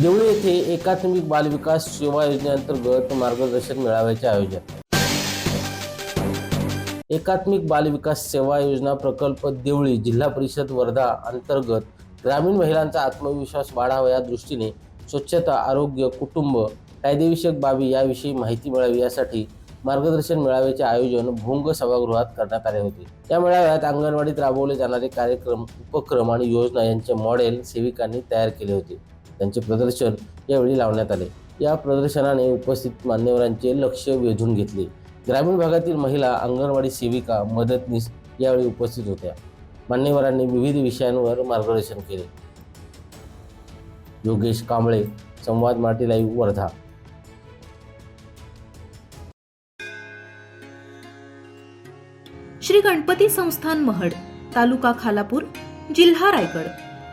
देवळी येथे एकात्मिक बालविकास सेवा योजनेअंतर्गत मार्गदर्शन मेळाव्याचे आयोजन. एकात्मिक बालविकास सेवा योजना प्रकल्प देवळी जिल्हा परिषद वर्धा अंतर्गत ग्रामीण महिलांचा आत्मविश्वास वाढावा या दृष्टीने स्वच्छता आरोग्य कुटुंब कायदेविषयक बाबी याविषयी माहिती मिळावी यासाठी मार्गदर्शन मेळाव्याचे आयोजन भोंग सभागृहात करण्यात आले होते. या मेळाव्यात अंगणवाडीत राबवले जाणारे कार्यक्रम उपक्रम आणि योजना यांचे मॉडेल सेविकांनी तयार केले होते. त्यांचे प्रदर्शन यावेळी लावण्यात आले. या प्रदर्शनाने उपस्थित मान्यवरांचे लक्ष वेधून घेतले. ग्रामीण भागातील महिला अंगणवाडी सेविका मदतनीस यावेळी उपस्थित होत्या. मान्यवरांनी विविध विषयांवर मार्गदर्शन केले. योगेश कांबळे संवाद मराठी लाईव्ह वर्धा. श्री गणपती संस्थान महड तालुका खालापूर जिल्हा रायगड.